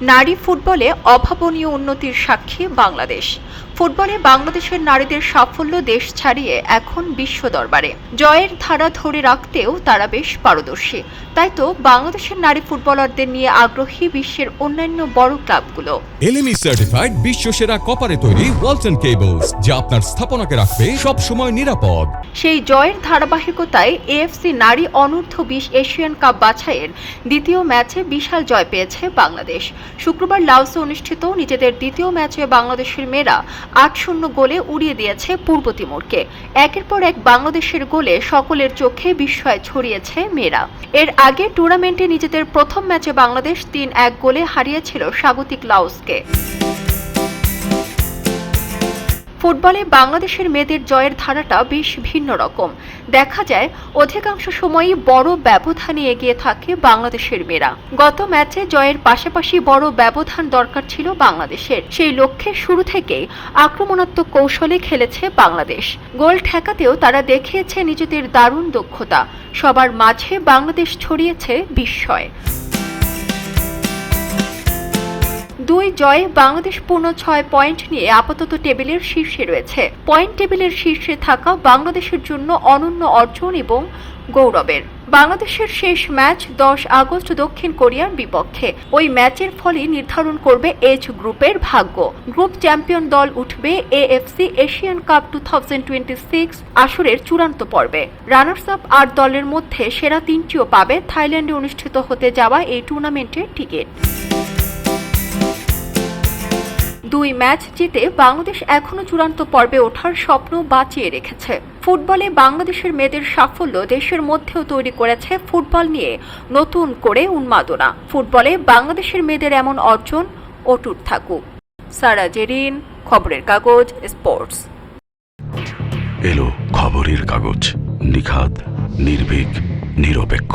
নারী ফুটবলে অভাবনীয় উন্নতির সাক্ষী বাংলাদেশ। ফুটবলে বাংলাদেশের নারীদের সাফল্য দেশ ছাড়িয়ে এখন বিশ্ব দরবারে। জয়ের ধারা ধরে রাখতেও তারা বেশ পারদর্শী। তাই তো বাংলাদেশের নারী ফুটবলারদের নিয়ে আগ্রহী বিশ্বের অন্যান্য বড় ক্লাবগুলো। এলএমই সার্টিফাইড বিশ্ব সেরা কপারে তৈরি ওয়ালটন কেবলস যা আপনার স্থাপনাকে রাখবে সব সময় নিরাপদ। সেই জয়ের ধারাবাহিকতায় এএফসি নারী অনূর্ধ্ব বিশ এশিয়ান কাপ বাছাইয়ের দ্বিতীয় ম্যাচে বিশাল জয় পেয়েছে বাংলাদেশ। শুক্রবার লাওসে অনুষ্ঠিত নিজেদের দ্বিতীয় ম্যাচে বাংলাদেশের মেয়েরা আট শূন্য গোলে উড়িয়ে দিয়েছে পূর্ব তিমুরকে। একের পর এক বাংলাদেশের গোলে সকলের চোখে বিস্ময় ছড়িয়েছে মেয়েরা। এর আগে টুর্নামেন্টে নিজেদের প্রথম ম্যাচে বাংলাদেশ তিন এক গোলে হারিয়েছিল স্বাগতিক লাওসকে। ফুটবলে বাংলাদেশের মেয়েদের জয়ের ধারাটা বেশ ভিন্ন রকম। দেখা যায়, অধিকাংশ সময়ই বড় ব্যবধানে এগিয়ে থাকে বাংলাদেশের মেয়েরা। গত ম্যাচে জয়ের পাশাপাশি বড় ব্যবধান দরকার ছিল বাংলাদেশের। সেই লক্ষ্যে শুরু থেকেই আক্রমণাত্মক কৌশলে খেলেছে বাংলাদেশ। গোল ঠেকাতেও তারা দেখিয়েছে নিজেদের দারুণ দক্ষতা। সবার মাঝে বাংলাদেশ ছড়িয়েছে বিস্ময়। দুই জয়ে বাংলাদেশ পূর্ণ ছয় পয়েন্ট নিয়ে আপাতত টেবিলের শীর্ষে রয়েছে। পয়েন্ট টেবিলের শীর্ষে থাকা বাংলাদেশের জন্য অনন্য অর্জন এবং গৌরবের। বাংলাদেশের শেষ ম্যাচ দশ আগস্ট দক্ষিণ কোরিয়ার বিপক্ষে। ওই ম্যাচের ফলে নির্ধারণ করবে এইচ গ্রুপের ভাগ্য। গ্রুপ চ্যাম্পিয়ন দল উঠবে এএফসি এশিয়ান কাপ টু আসরের চূড়ান্ত পর্বে। রানার্স আপ আট দলের মধ্যে সেরা তিনটিও পাবে। থাইল্যান্ডে অনুষ্ঠিত হতে যাওয়া এই টুর্নামেন্টের টিকিট। দুই ম্যাচ জিতে বাংলাদেশ এখনও চূড়ান্ত পর্বে ওঠার স্বপ্ন বাঁচিয়ে রেখেছে। ফুটবলে বাংলাদেশের মেয়েদের সাফল্য দেশের মধ্যেও তৈরি করেছে ফুটবল নিয়ে নতুন করে উন্মাদনা। ফুটবলে বাংলাদেশের মেয়েদের এমন অর্জন অটুট থাকুক। সারা জেরিন, খবরের কাগজ, স্পোর্টস। এলো খবরের কাগজ নিখাত নির্ভীক, নিরপেক্ষ।